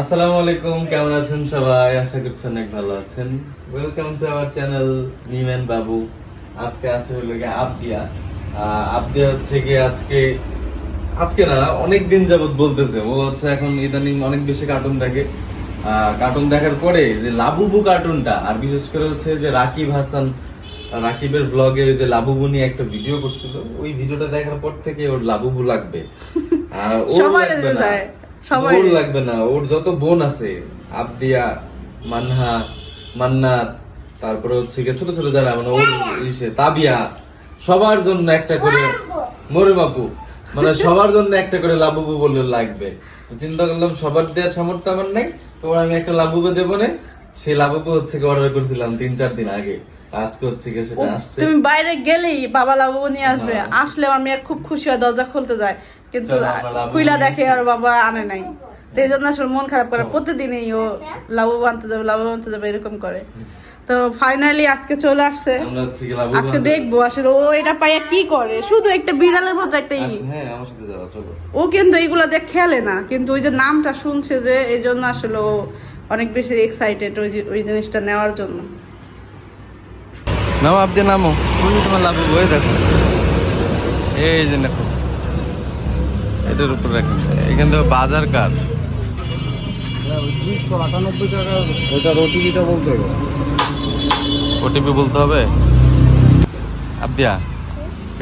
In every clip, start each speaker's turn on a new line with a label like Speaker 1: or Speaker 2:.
Speaker 1: আসসালামু আলাইকুম কেমন আছেন সবাই? আশা করছি অনেক ভালো আছেন। ওয়েলকাম টু আওয়ার চ্যানেল নিমেন বাবু আজকে আছে হলো গিয়ে আবদিয়া। আবদিয়া হচ্ছে গিয়ে আজকে আজকে না অনেক দিন যাবত বলতেছে। ও হচ্ছে এখন ইদানিং অনেক বেশি কার্টুন দেখে। কার্টুন দেখার পরে যে লাবুবু কার্টুনটা আর বিশেষ করে হচ্ছে যে রাকিব হাসান রাকিবের ব্লগে যে লাবুবু নিয়ে একটা ভিডিও করছিল। ওই ভিডিওটা দেখার পর থেকে ওর লাবুবু লাগবে। আর ওর
Speaker 2: সবাই
Speaker 1: লাগবে না।
Speaker 2: সবাই।
Speaker 1: ওর লাগবে না ওর যত বোন আছে আবদিয়া মান্নাত তারপরে হচ্ছে গিয়ে ছোট ছোট যারা মানে ওর ইসে তাবিয়া সবার জন্য একটা করে মরে বাপু। মানে সবার জন্য একটা করে লাবুবু বলে লাগবে। চিন্তা করলাম সবার দেওয়ার সামর্থ্য আমার নেই তোমার আমি একটা লাবুবু দেবো না। সেই লাবুবু হচ্ছে অর্ডার করছিলাম তিন চার দিন আগে। আজকে হচ্ছে গিয়ে সেটা আসছে।
Speaker 2: তুমি বাইরে গেলেই বাবা লাবু নিয়ে আসবে। আসলে আমার মেয়ে খুব খুশি হয় দরজা খুলতে যায়। কিন্তু খুইলা দেখে আর বাবা আনে নাই। তো এই জন্য আসলে মন খারাপ করে প্রতিদিনই ও লাভবান আনতে যাবে লাভবান আনতে যাবে এরকম করে। তো ফাইনালি আজকে চলে আসছে। আজকে দেখব আসলে ও এটা পাইয়া কি করে? শুধু একটা বিড়ালের মতো একটা ই।
Speaker 1: আচ্ছা, হ্যাঁ আমার সাথে যাওয়া চলো।
Speaker 2: ও কিন্তু এইগুলা দিয়ে খেলে না কিন্তু ওই যে নামটা শুনছে যে এই জন্য আসলে ও অনেক বেশি এক্সাইটেড ওই ওই জিনিসটা নেওয়ার জন্য।
Speaker 1: নামো আপনি নামো। ওই তোমার লাভ ওই দেখো। এই যে দেখো। এটার উপর রাখেন এখান থেকে বাজার কার
Speaker 3: দুইশো আটানব্বই টাকা ওইটার ওটিপিটা বলতে হবে
Speaker 1: ওটিপি বলতে হবে আব্বিয়া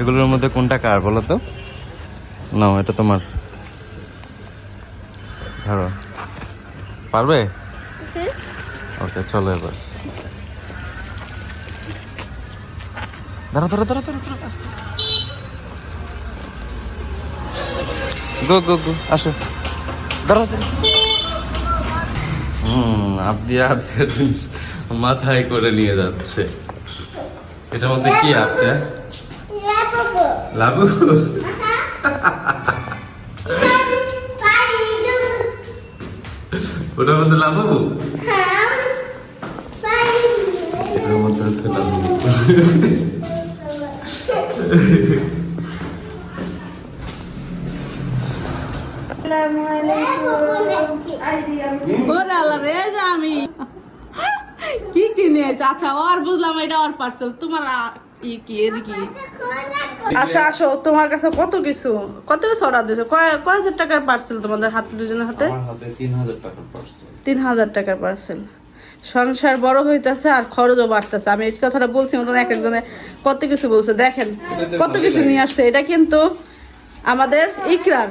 Speaker 1: এগুলোর মধ্যে কোনটা কার বলো তো নাও এটা তোমার ধরো পারবে ওকে চলো এবার ধরো ধরো ধরো ধরো ধরো গো গো গো, আসো। ধরো হুম আবদিয়া জিনিস মাথায় করে নিয়ে যাচ্ছে। এটার মধ্যে কি আবদিয়া লাবু। ওটার মধ্যে লাবু? এটার মধ্যে হচ্ছে লাবু।
Speaker 2: আচ্ছা ও আর বুঝলাম এটা ওর পার্সেল তোমার ই কি এর কি? আসো আসো তোমার কাছে কত কিছু? কত কিছু অর্ডার দিয়েছ? কয় কয় হাজার টাকার পার্সেল তোমাদের হাতে দুজনের হাতে?
Speaker 1: তিন হাজার টাকার পার্সেল
Speaker 2: তিন হাজার টাকার পার্সেল সংসার বড় হইতেছে আর খরচও বাড়তেছে। আমি এই কথাটা বলছি মতন এক একজনে কত কিছু বলছে। দেখেন কত কিছু নিয়ে আসছে। এটা কিন্তু আমাদের ইকরার।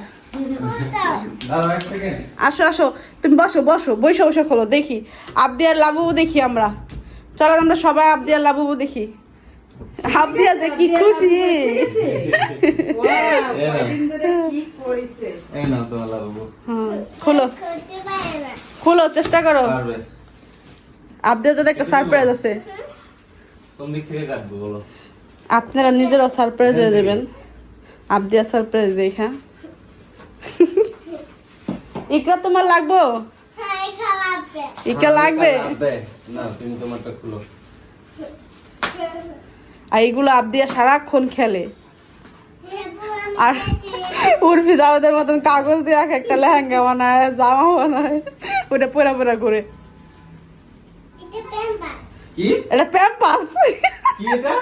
Speaker 2: আসো আসো তুমি বসো বসো বসে বসে খোলো দেখি। আবদিয়ার লাবুবু দেখি আমরা। চলো আমরা সবাই আবদিয়ার লাবুবু দেখি। আবদিয়া যে কি খুশি। খোলো। খোলো চেষ্টা করো।
Speaker 1: পারবে।
Speaker 2: আবদিয়ার জন্য একটা সারপ্রাইজ আছে। আপনারা নিজেরাও সারপ্রাইজ হয়ে যাবেন। আবদিয়া সারপ্রাইজ দেখা। ইকরা তোমার লাগবো? ইকা লাগবে?
Speaker 1: লাগবে? না তুমি তোমারটা খুলো।
Speaker 2: আর এইগুলো আবদিয়া সারাক্ষণ খেলে। আর উর্ফি জামাদের মতন কাগজ দিয়ে এক একটা লেহেঙ্গা বানায় জামা বানায়। ওটা পোড়া পোড়া করে। এটা প্যাম্পাস
Speaker 1: এটা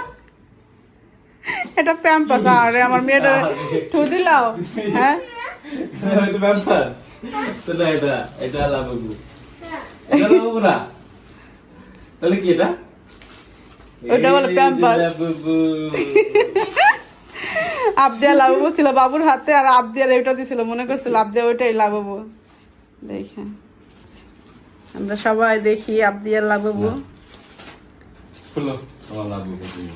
Speaker 2: এটা? প্যাম্পাস আরে আমার মেয়েটা ঠু দিলাও হ্যাঁ?
Speaker 1: না এটা এটা লাবু না তাহলে কি এটা
Speaker 2: ওটা বলে
Speaker 1: এই যে
Speaker 2: pampers।
Speaker 1: লাবুবু।
Speaker 2: আবদিয়া লাভাবো ছিল বাবুর হাতে আর আবদিয়ার এটা দিছিল মনে করছিল আবদিয়া ওইটাই লাভাবো দেখে আমরা সবাই দেখি আবদিয়ার লাভাবো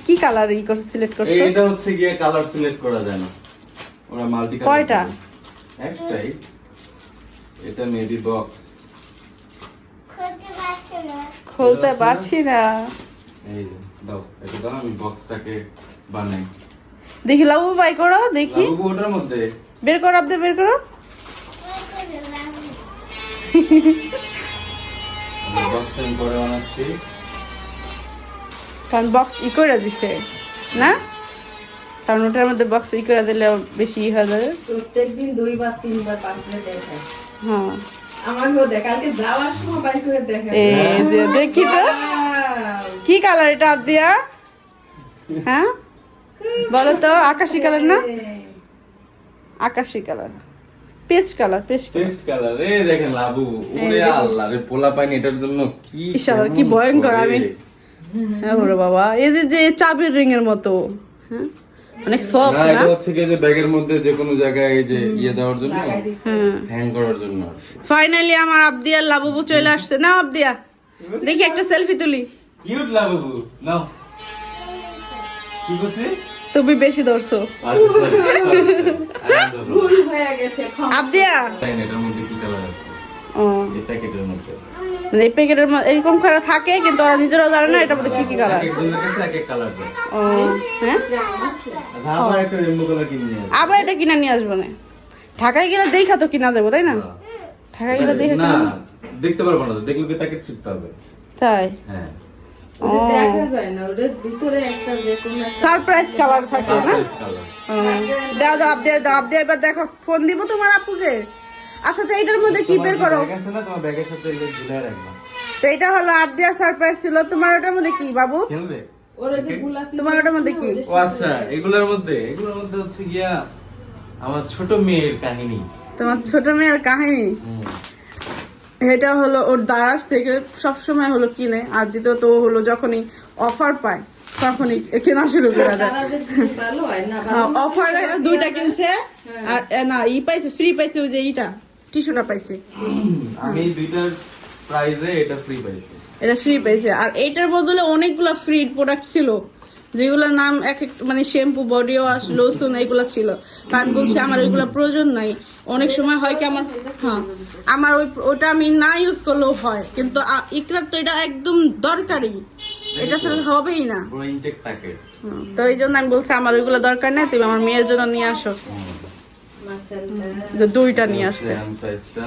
Speaker 2: কি কালার ই করছে সিলেক্ট করছ?
Speaker 1: এইটা হচ্ছে গিয়ে কালার সিলেক্ট করা যায় না। ওরা মাল্টি
Speaker 2: কয়টা?
Speaker 1: একটাই। এটা মেবি বক্স
Speaker 2: খুলতে পারছি না।
Speaker 1: এই যে দাও এটা দাও আমি বক্সটাকে বানাই।
Speaker 2: দেখি লাবু বাই করো দেখি।
Speaker 1: লাবুবু ওটার মধ্যে।
Speaker 2: বের করো আপনি বের করো।
Speaker 1: বক্সটা আমি পরে বানাচ্ছি।
Speaker 2: কারণ বক্স ই করে দিছে না? কারণ ওটার মধ্যে বক্স ই করে দিলে বেশি ই হয়ে যাবে।
Speaker 4: প্রত্যেকদিন দুইবার তিনবার পাঁচবার দেখায়।
Speaker 2: হ্যাঁ।
Speaker 4: আমার মধ্যে কালকে যাওয়ার সময় বাইর করে দেখা।
Speaker 2: এই যে দেখি তো। কি কালার এটা আবদিয়া? হ্যাঁ? বলো তো আকাশি কালার না? আকাশি colour paste colour paste colour
Speaker 1: paste colour রে দেখেন লাবু। ওরে আল্লাহ রে পোলা পাইনি এটার জন্য কি
Speaker 2: ভয়ঙ্কর, আমি- হ্যাঁ ওরে বাবা। এই যে যে চাবির রিং এর মতো। হ্যাঁ? অনেক সফট
Speaker 1: না এটা হচ্ছে যে ব্যাগের মধ্যে যে কোনো জায়গায় এই যে ইয়ে দেওয়ার জন্য?
Speaker 2: হ্যাঁ।
Speaker 1: করার জন্য
Speaker 2: ফাইনালি আমার আবদিয়া লাবুবু চলে আসছে। না আবদিয়া দেখি একটা সেলফি তুলি।
Speaker 1: কিউট লাবু নাও। কি করছিস
Speaker 2: তুমি বেশি ধরছো।
Speaker 1: আচ্ছা sorry, sorry, sorry. আনন্দ করো।
Speaker 4: ভুল হয়ে গেছে
Speaker 2: আবদিয়া!
Speaker 1: এটার মধ্যে কি কালার আছে?
Speaker 2: ও।
Speaker 1: এই প্যাকেটের মধ্যে।
Speaker 2: মানে এই প্যাকেটের এরকম করে থাকে কিন্তু ওরা নিজেরাও জানে না এটার মধ্যে কি কি কালার
Speaker 1: এক একজনের কাছে এক এক কালার
Speaker 2: ও হ্যাঁ?
Speaker 1: আবার আসব।
Speaker 2: আবার এটা কিনে নিয়ে আসব না। ঢাকায় গেলে দেখা তো কিনা যাব তাই না? ঢাকায় গেলে দেখে
Speaker 1: না দেখতে পারব না দেখলে তো প্যাকেট ছিপতে হবে।
Speaker 2: তাই?
Speaker 1: হ্যাঁ।
Speaker 4: দেখা
Speaker 2: সারপ্রাইজ কালার থাকে না? দাও এবার দেখো ফোন দিব তোমার আপুকে। আচ্ছা তো এটার মধ্যে কি বের করো?
Speaker 1: ব্যাগ আছে না? তোমার ব্যাগের সাথে এগুলো ঝুলিয়ে রাখবা।
Speaker 2: তো এটা হলো আবদিয়া সারপ্রাইজ ছিল। তোমার ওটার মধ্যে কি বাবু?
Speaker 1: খেলবে?
Speaker 2: তোমার ওটার মধ্যে কি?
Speaker 1: ও আচ্ছা এগুলোর মধ্যে এগুলোর মধ্যে হচ্ছে গিয়া আমার ছোট মেয়ের কাহিনী।
Speaker 2: তোমার ছোট মেয়ের কাহিনী? এটা হলো ওর দারাজ থেকে সবসময় হলো কিনে আর দ্বিতীয়ত ও হলো যখনই অফার পায় তখনই কেনা শুরু করে দেয়।
Speaker 4: হয়
Speaker 2: অফারে দুইটা কিনছে আর না ই পাইছে ফ্রি পাইছে ওই যে ইটা টিস্যুটা পাইছে।
Speaker 1: আমি দুইটার প্রাইজে এটা ফ্রি পাইছি।
Speaker 2: এটা ফ্রি পেয়েছে আর এইটার বদলে অনেকগুলো ফ্রি প্রোডাক্ট ছিল যেগুলোর নাম এক এক মানে শ্যাম্পু বডি ওয়াশ লোশন এগুলো ছিল। তা আমি বলছি আমার ওইগুলো প্রয়োজন নাই। অনেক সময় হয় কি আমার হ্যাঁ আমার ওই ওটা আমি না ইউজ করলেও হয়। কিন্তু ইকরার তো এটা একদম দরকারি। এটা ছাড়া হবেই না। তো এই জন্য আমি বলছি আমার ওইগুলো দরকার নেই তুমি আমার মেয়ের জন্য নিয়ে আসো। দুইটা নিয়ে আসছে।
Speaker 1: সাইজটা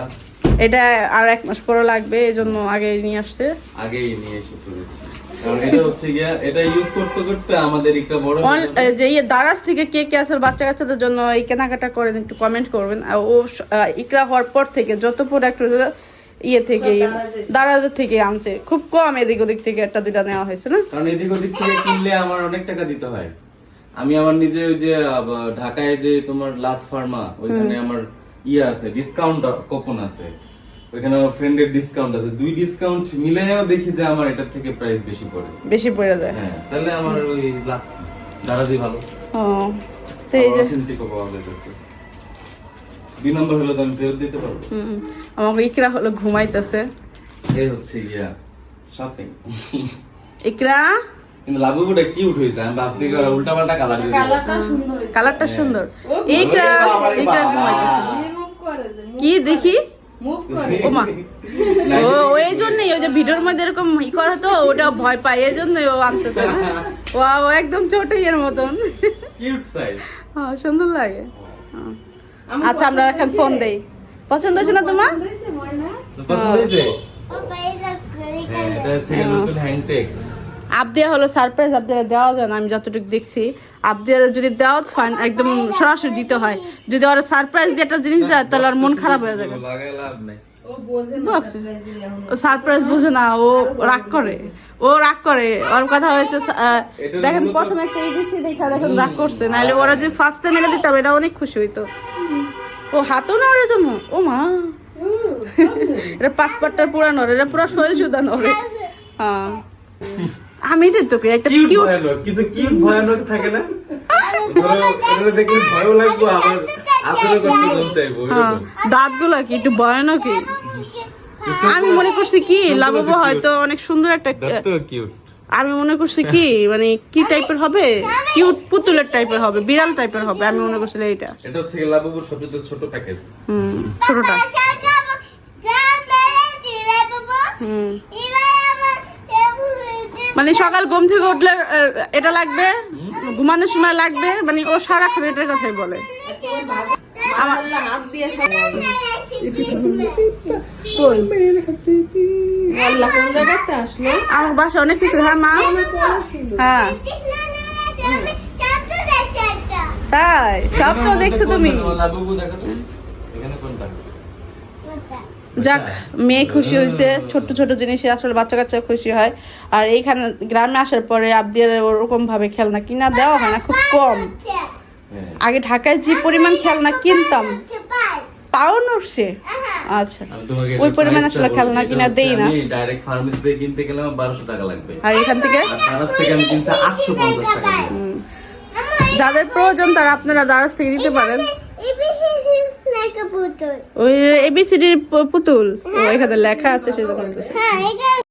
Speaker 2: এটা আর এক মাস পরে লাগবে এই জন্য আগে নিয়ে আসছে।
Speaker 1: আগেই নিয়ে এসে পড়েছি কারণ এটা হচ্ছে গিয়া এটা ইউজ করতে করতে আমাদের একটা বড়
Speaker 2: অন- এ, যে ইয়ে দারাজ থেকে কে কে আসলে বাচ্চা কাচ্চাদের জন্য এই কেনাকাটা করেন একটু কমেন্ট করবেন। ও ইকরা হওয়ার পর থেকে যত প্রোডাক্ট ইয়ে থেকে দারাজের থেকে আনছে। খুব কম এদিক ওদিক থেকে একটা দুইটা নেওয়া হয়েছে না?
Speaker 1: কারণ এদিক ওদিক থেকে কিনলে আমার অনেক টাকা দিতে হয়। আমি আমার নিজে ওই যে ঢাকায় যে তোমার লাস ফার্মা ওইখানে আমার ইয়ে আছে ডিসকাউন্ট কুপন আছে। আমার ফ্রেন্ডের ডিসকাউন্ট আছে। দুই ডিসকাউন্ট দেখি যে আমার এটার থেকে প্রাইস বেশি পড়ে।
Speaker 2: বেশি পড়ে যায়।
Speaker 1: হ্যাঁ তাহলে আমার ওই লাভ দারাজি ভালো।
Speaker 2: ও তো এই যে
Speaker 1: অথেন্টিকও পাওয়া যাইতেছে। দুই নম্বর হলো তো আমি ফেরত দিতে পারব।
Speaker 2: হুম, আমাকে ইকরা হলো ঘুমাইতেছে।
Speaker 1: এই হচ্ছে গিয়া শপিং
Speaker 2: ইকরা?
Speaker 1: কিন্তু লাভুটা কিউট হয়েছে আমি ভাবছি কি ওরা উল্টা পাল্টা কালার।
Speaker 4: কালারটা সুন্দর
Speaker 2: কালারটা সুন্দর। ইকরা ইকরা ঘুমাইতেছে। কি দেখি।
Speaker 4: মুভ
Speaker 2: ও মা ও ও এই জন্যই ওই যে ভিডিওর মধ্যে এরকম ই করে তো ওটা ভয় পায় এই জন্যই ও আনতে চায়। না ও একদম ছোট ইয়ের মতন।
Speaker 1: কিউট
Speaker 2: হ্যাঁ সুন্দর লাগে। আচ্ছা আমরা এখন ফোন দেই। পছন্দ হয়েছে না তোমার?
Speaker 4: পছন্দ হয়েছে
Speaker 2: আবদিয়া হলো সারপ্রাইজ আবদিয়া দেওয়া যায় না আমি যতটুকু দেখছি। আবদিয়ার যদি দেওয়া ফাইন একদম সরাসরি দিতে হয়। যদি ওরা সারপ্রাইজ দিয়ে একটা জিনিস দেয় তাহলে আর মন খারাপ হয়ে যাবে।
Speaker 4: ও
Speaker 2: সারপ্রাইজ বুঝে না ও রাগ করে। ও রাগ করে। ওর কথা হয়েছে দেখেন প্রথমে একটা এবিসি দেখা দেখেন রাগ করছে। নাহলে ওরা যে ফার্স্ট টাইম এটা দিতাম এটা অনেক খুশি হইতো। ও হাতও না ওরে তুমি ও মা। এটা পাসপোর্টটা পুরানো এটা পুরো শরীর সুদা নরে হ্যাঁ। আমি এটা তো একটা
Speaker 1: কিউট কিছু কিউট ভয়ানক থাকে না? দেখলে ভয়ও লাগবে আবার আদরও করতে মন চাইব
Speaker 2: হ্যাঁ। দাঁতগুলো কি একটু ভয়ানক কি আমি মনে করছি কি লাভাবো হয়তো অনেক সুন্দর একটা
Speaker 1: কিউট
Speaker 2: আমি মনে করছি কি মানে কি টাইপের হবে? কিউট পুতুলের টাইপের হবে বিড়াল টাইপের হবে আমি মনে করছিলাম এইটা।
Speaker 1: এটা হচ্ছে সবচেয়ে ছোট প্যাকেজ
Speaker 2: হুম ছোটটা। হুম। মানে সকাল ঘুম থেকে উঠলে এটা লাগবে, ঘুমানোর সময় লাগবে মানে ও সারাক্ষণ এটার কথাই বলে। আমার বাসা অনেক কিছু হ্যাঁ মা? হ্যাঁ। তাই, সব তো দেখছ তুমি।
Speaker 1: এখানে কোনটা?
Speaker 2: যাক মেয়ে খুশি হয়েছে ছোট ছোট জিনিসে আসলে বাচ্চা কাচ্চা খুশি হয়। আর এইখানে গ্রামে আসার পরে আবদিয়ার ওরকম ভাবে খেলনা কিনা দেওয়া হয় না খুব কম।
Speaker 1: হ্যাঁ।
Speaker 2: আগে ঢাকায় যে পরিমাণ খেলনা কিনতাম পাও নড়ছে। আচ্ছা ওই পরিমাণ আসলে খেলনা কিনা দেই না।
Speaker 1: ডাইরেক্ট ফার্মেসি থেকে কিনতে গেলে আমার বারোশো টাকা লাগবে।
Speaker 2: আর এখান থেকে?
Speaker 1: দারাজ থেকে আমি কিনছি আটশো পঞ্চাশ টাকা।
Speaker 2: যাদের প্রয়োজন তারা আপনারা দারাজ থেকে দিতে পারেন। ওই এবিসিডি পুতুল? ও এখানে লেখা আছে সেজন্য
Speaker 5: হ্যাঁ